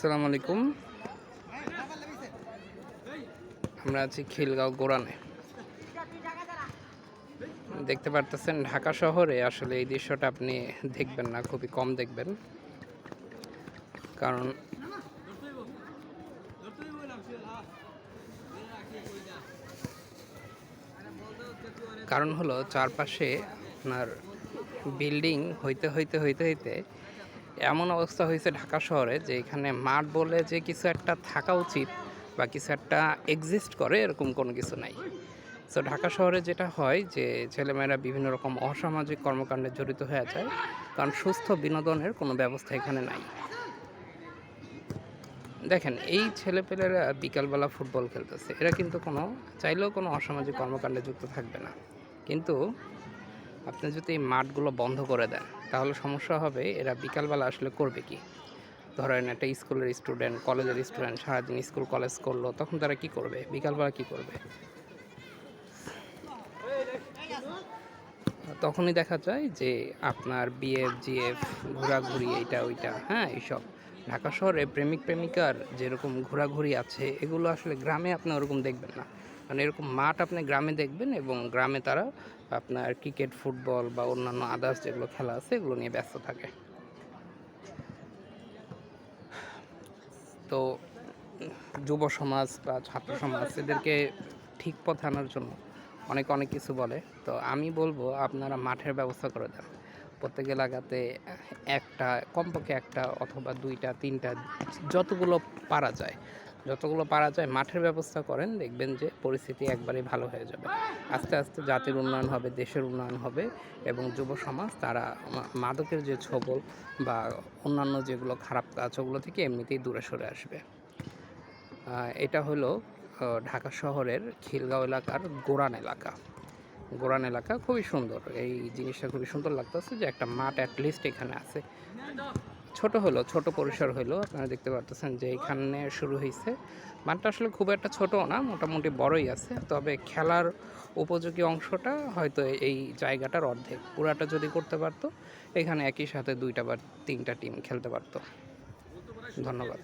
আসসালামু আলাইকুম। আমরা আছি খিলগাঁও গোরানে দেখতে পারতেছেন, ঢাকা শহরে আসলে এই দৃশ্যটা আপনি দেখবেন না, খুবই কম দেখবেন। কারণ কারণ হলো চারপাশে আপনার বিল্ডিং হইতে হইতে হইতে হইতে এমন অবস্থা হয়েছে ঢাকা শহরে যে এখানে মাঠ বলে যে কিছু একটা থাকা উচিত বা কিছু একটা এক্সিস্ট করে, এরকম কোনো কিছু নাই। তো ঢাকা শহরে যেটা হয় যে ছেলেমেয়েরা বিভিন্ন রকম অসামাজিক কর্মকাণ্ডে জড়িত হয়ে যায়, কারণ সুস্থ বিনোদনের কোনো ব্যবস্থা এখানে নাই। দেখেন, এই ছেলেপেলেরা বিকালবেলা ফুটবল খেলতেছে। এরা কিন্তু কোনো, চাইলেও কোনো অসামাজিক কর্মকাণ্ডে যুক্ত থাকবে না। কিন্তু আপনি যদি এই মাঠগুলো বন্ধ করে দেন, তাহলে সমস্যা হবে এরা বিকালবেলা আসলে করবে কি? ধরেন একটা স্কুলের স্টুডেন্ট কলেজের স্টুডেন্ট সারাদিন স্কুল কলেজ করল, তখন তারা কি করবে? বিকালবেলা কি করবে? তখনই দেখা যায় যে আপনার বিএফ জিএফ ঘোরাঘুরি, এইটা, ওইটা হ্যাঁ এইসব। ঢাকা শহরে প্রেমিক, প্রেমিকার যেরকম ঘোরাঘুরি আছে, এগুলো আসলে গ্রামে আপনি ওরকম দেখবেন না। কারণ এরকম মাঠ আপনি গ্রামে দেখবেন এবং গ্রামে তারা আপনার ক্রিকেট, ফুটবল বা অন্যান্য আদার্স যেগুলো খেলা আছে, এগুলো নিয়ে ব্যস্ত থাকে। তো যুব সমাজ বা ছাত্র সমাজ, এদেরকে ঠিক পথে আনার জন্য অনেক অনেক কিছু বলে। তো আমি বলব আপনারা মাঠের ব্যবস্থা করে দেন। প্রত্যেক এলাকাতে একটা, কমপক্ষে একটা অথবা দুইটা, তিনটা, যতগুলো পারা যায়, যতগুলো পারা যায় মাঠের ব্যবস্থা করেন, দেখবেন যে পরিস্থিতি একবারেই ভালো হয়ে যাবে। আস্তে আস্তে জাতির উন্নয়ন হবে, দেশের উন্নয়ন হবে এবং যুব সমাজ, তারা মাদকের যে ছবল বা অন্যান্য যেগুলো খারাপ কাজ ওগুলো থেকে এমনিতেই দূরে সরে আসবে। এটা হলো ঢাকা শহরের খিলগাঁও এলাকার গোরান এলাকা। গোরান এলাকা খুবই সুন্দর। এই জিনিসটা খুবই সুন্দর লাগতেছে যে একটা মাঠ অ্যাটলিস্ট এখানে আছে। ছোট হলো, ছোট পরিসর হলো। আপনারা দেখতে পারতেছেন যে এখানে শুরু হয়েছে মাঠটা আসলে খুব একটা ছোটও না, মোটামুটি বড়ই আছে। তবে খেলার উপযোগী অংশটা হয়তো এই জায়গাটার অর্ধেক। পুরাটা যদি করতে পারতো, এখানে একই সাথে দুইটা বা তিনটা টিম খেলতে পারতো। ধন্যবাদ।